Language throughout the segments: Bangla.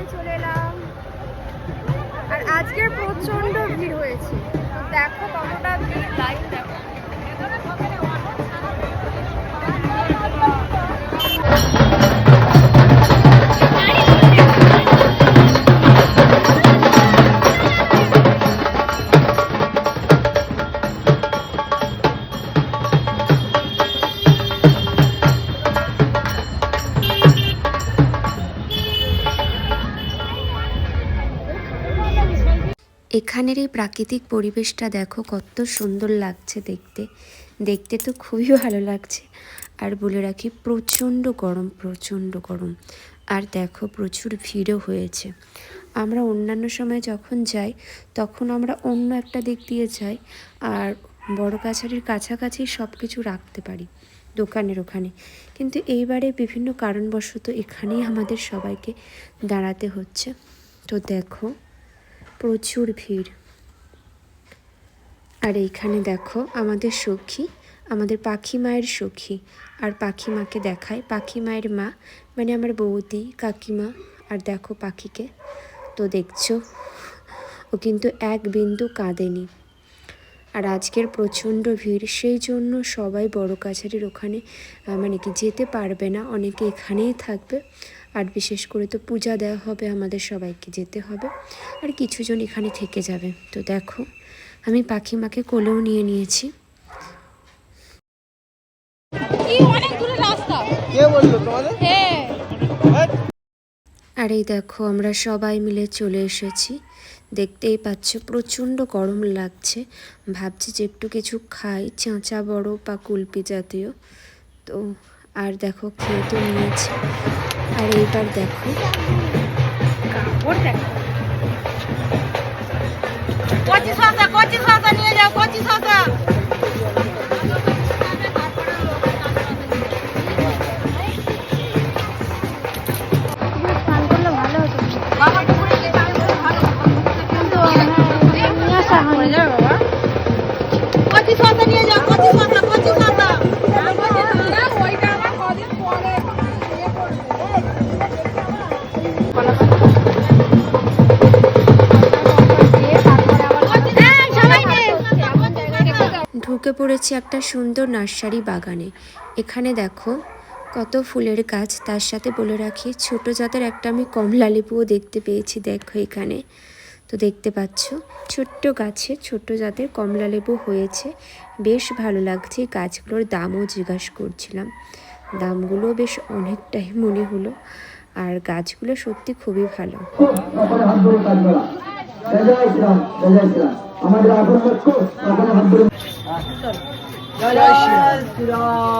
বাড়িতে চলে এলাম। আর আজকের প্রচণ্ড ভিড় হয়েছে। তো দেখো কতটা ভিড়। লাইন দেখো। এখানের এই প্রাকৃতিক পরিবেশটা দেখো কত সুন্দর লাগছে দেখতে। দেখতে তো খুবই ভালো লাগছে। আর বলে রাখি, প্রচণ্ড গরম প্রচণ্ড গরম। আর দেখো প্রচুর ভিড়ও হয়েছে। আমরা অন্যান্য সময় যখন যাই, তখন আমরা অন্য একটা দিক দিয়ে যাই আর বড় কাছারির কাছাকাছি সব কিছু রাখতে পারি, দোকানের ওখানে। কিন্তু এইবারে বিভিন্ন কারণবশত এখানেই আমাদের সবাইকে দাঁড়াতে হচ্ছে। তো দেখো প্রচুর ভিড়। আর এইখানে দেখো আমাদের সখী, আমাদের পাখি মায়ের সখী। আর পাখি মাকে দেখায়। পাখি মায়ের মা মানে আমার বৌদি, কাকিমা আর দেখো পাখিকে। তো দেখছ, ও কিন্তু এক বিন্দু কাঁদেনি। আর আজকের প্রচণ্ড ভিড় সেই জন্য সবাই বড় কাছারির ওখানে মানে কি যেতে পারবে না অনেকে এখানেই থাকবে। আর বিশেষ করে তো পূজা দেওয়া হবে আমাদের সবাইকে যেতে হবে। আর কিছুজন এখানে থেকে যাবে। তো দেখো আমি পাখি মাকে কোলেও নিয়ে নিয়েছি। কি অনেক দূরে রাস্তা। কে বলল তোমাদের? হ্যাঁ। আর এই দেখো আমরা সবাই মিলে চলে এসেছি। দেখতেই পাচ্ছ, প্রচণ্ড গরম লাগছে। ভাবছি যে একটু কিছু খাই, চাঁচা বড় বা কুলপি জাতীয়। তো, আর দেখো, খেয়ে তো নিয়েছি। আর এইবার দেখো। কাপড় দেখো নিয়ে যাও ঢুকে পড়েছি একটা সুন্দর নার্সারি বাগানে। এখানে দেখো কত ফুলের গাছ, তার সাথে বলে রাখি, ছোট জাতের একটা আমি কমলা লেবুও দেখতে পেয়েছি, দেখো এখানে। তো দেখতে পাচ্ছ, ছোট্ট গাছে ছোট্ট জাতের কমলা লেবু হয়েছে। বেশ ভালো লাগছে গাছগুলোর দামও জিজ্ঞাসা করছিলাম। দামগুলো বেশ অনেকটাই মনে হলো। আর গাছগুলো সত্যি খুবই ভালো। আমাদের Gel Sıra.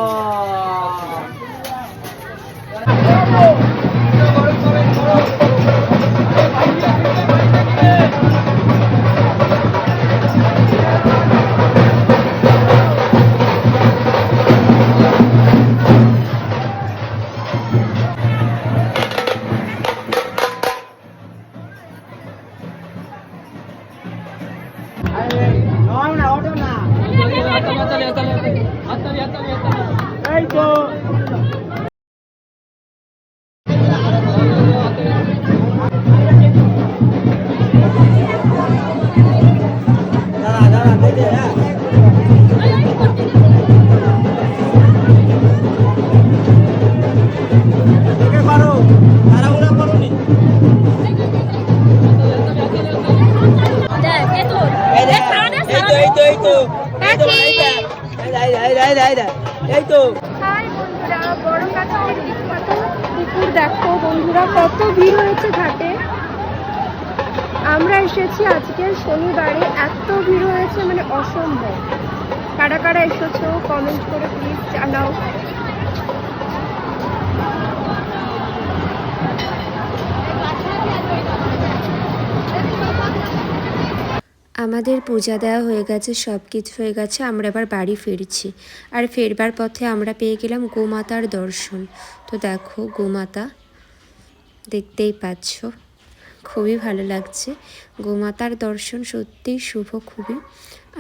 তো? এই তো দেখো বন্ধুরা, কত ভিড় হয়েছে ঘাটে। আমরা এসেছি আজকে শনিবারে, এত ভিড় হয়েছে মানে অসম্ভব। কারা কারা এসেছ কমেন্ট করে প্লিজ জানাও। আমাদের পূজা দেওয়া হয়ে গেছে, সব কিছু হয়ে গেছে, আমরা এবার বাড়ি ফিরছি। আর ফেরবার পথে আমরা পেয়ে গেলাম গোমাতার দর্শন। তো দেখো গোমাতা, দেখতেই পাচ্ছ, খুবই ভালো লাগছে। গোমাতার দর্শন সত্যিই শুভ খুবই।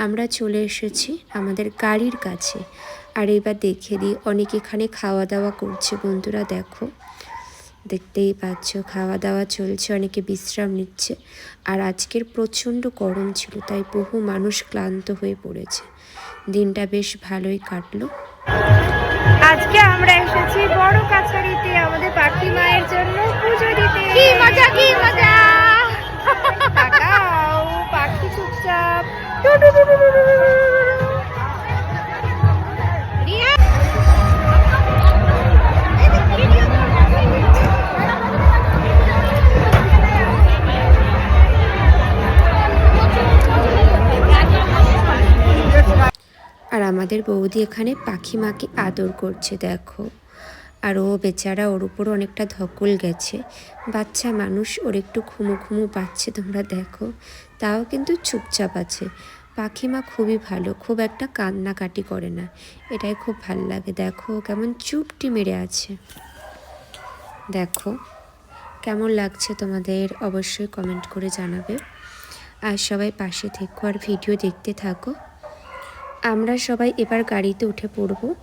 আমরা চলে এসেছি আমাদের গাড়ির কাছে। আর এবার দেখে দিই, অনেক এখানে খাওয়া দাওয়া করছে বন্ধুরা, দেখো। দেখতেই পাচ্ছ খাওয়া দাওয়া চলছে অনেকে বিশ্রাম নিচ্ছে। আর আজকের প্রচণ্ড গরম ছিল তাই বহু মানুষ ক্লান্ত হয়ে পড়েছে। দিনটা বেশ ভালোই কাটলো। আজকে আমরা এসেছি বড় কাছারিতে আমাদের পাখি মায়ের জন্য পুজো দিতে। কি মজা কি মজা! পাখি চুপচাপ। আর আমাদের বৌদি এখানে পাখি মাকে আদর করছে, দেখো। আর ও বেচারা ওর উপর অনেকটা ধকল গেছে। বাচ্চা মানুষ, ওর একটু ঘুমু ঘুমু পাচ্ছে, তোমরা দেখো। তাও কিন্তু চুপচাপ আছে। পাখি মা খুবই ভালো, খুব একটা কান্নাকাটি করে না। এটাই খুব ভালো লাগে, দেখো কেমন চুপটি মেরে আছে। দেখো, কেমন লাগছে তোমাদের অবশ্যই কমেন্ট করে জানাবে। আর সবাই পাশে থেকো আর ভিডিও দেখতে থাকো। আমরা সবাই এবার গাড়িতে উঠে পড়ব।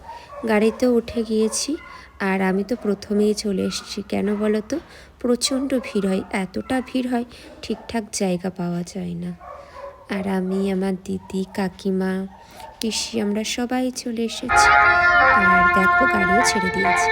গাড়িতে উঠে গিয়েছি আর আমি তো প্রথমেই চলে এসেছি। কেন বলো তো? প্রচণ্ড ভিড় হয়। এতটা ভিড় হয়, ঠিকঠাক জায়গা পাওয়া যায় না। আর আমি, আমার দিদি, কাকিমা, পিসি, আমরা সবাই চলে এসেছি। আর দেখো, গাড়িও ছেড়ে দিয়েছি।